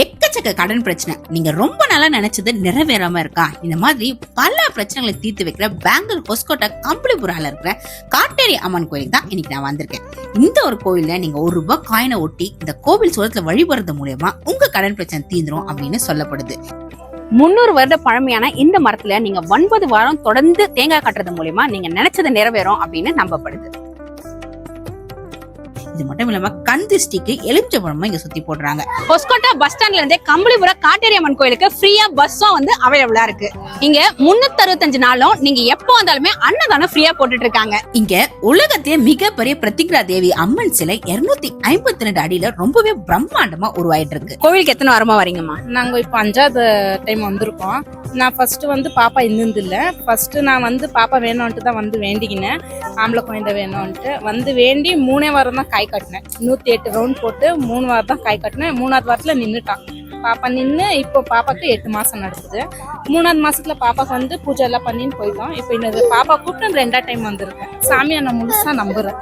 எக்கச்சக்க கடன் பிரச்சனை. நீங்க ரொம்ப நாளா நினைச்சது நிறைவேறாம இருக்கா? இந்த மாதிரி பல பிரச்சனைகளை தீர்த்து வைக்கிற பெங்களூர் கொஸ்கோட்டை கம்பளிபுரால இருக்கிற காட்டேரி அம்மன் கோயில் தான் இன்னைக்கு நான் வந்திருக்கேன். இந்த ஒரு கோயில்ல நீங்க ஒரு ரூபாய் காயினை ஒட்டி இந்த கோவில் சூழத்துல வழிபடுறது மூலயமா உங்க கடன் பிரச்சனை தீந்துரும் அப்படின்னு சொல்லப்படுது. முன்னூறு வருட பழமையான இந்த மரத்துல நீங்க ஒன்பது வாரம் தொடர்ந்து தேங்காய் கட்டுறது மூலயமா நீங்க நினைச்சது நிறைவேறும் அப்படின்னு நம்பப்படுது. இது மட்டும் இல்லாம கண் திருஷ்டிக்கு எலுமிச்சை இங்க சுத்தி போடுறாங்க. கொஸ்கோட்டா பஸ் ஸ்டாண்ட்ல இருந்தே கம்பளிபுரம் காட்டேரி அம்மன் கோயிலுக்கு ஃப்ரீயா பஸ்ஸும் வந்து அவைலபிளா இருக்கு. இங்க முன்னூத்தி அறுபத்தஞ்சு நாளும் நீங்க எப்போ வந்தாலுமே அன்னதானம் ஃப்ரீயா போட்டுட்டு இருக்காங்க. இங்க உலகத்திலே மிகப்பெரிய பிரதிக்ரா தேவி அம்மன் சிலை இருநூத்தி ஐம்பத்தி ரெண்டு அடியில ரொம்பவே பிரம்மாண்டமா உருவாயிட்டு இருக்கு. கோவிலுக்கு எத்தனை வாரமா வரீங்கம்மா? நாங்கள் இப்போ அஞ்சாவது டைம் வந்திருக்கோம். நான் ஃபர்ஸ்ட் வந்து பாப்பா இருந்ததில்ல ஃபர்ஸ்ட் நான் வந்து பாப்பா வேணும்ன்ட்டு தான் வந்து வேண்டிக்கினேன். ஆம்பளை குழந்தை வேணும்ன்ட்டு. வந்து வேண்டி மூணே வாரம் தான் காய் கட்டினேன். நூற்றி எட்டு ரவுண்ட் போட்டு மூணு வாரம் தான் காய் கட்டினேன். மூணாவது வாரத்தில் நின்றுட்டான் பாப்பா நின்று இப்போ பாப்பாக்கு எட்டு மாதம் நடக்குது. மூணாவது மாசத்துல பாப்பாக்கு வந்து பூஜை எல்லாம் பண்ணின்னு போயிட்டோம். இப்போ இன்னொரு பாப்பா கூப்பிட்டு ரெண்டா டைம் வந்திருக்கேன். சாமியை நான் முழுசாக நம்புறேன்.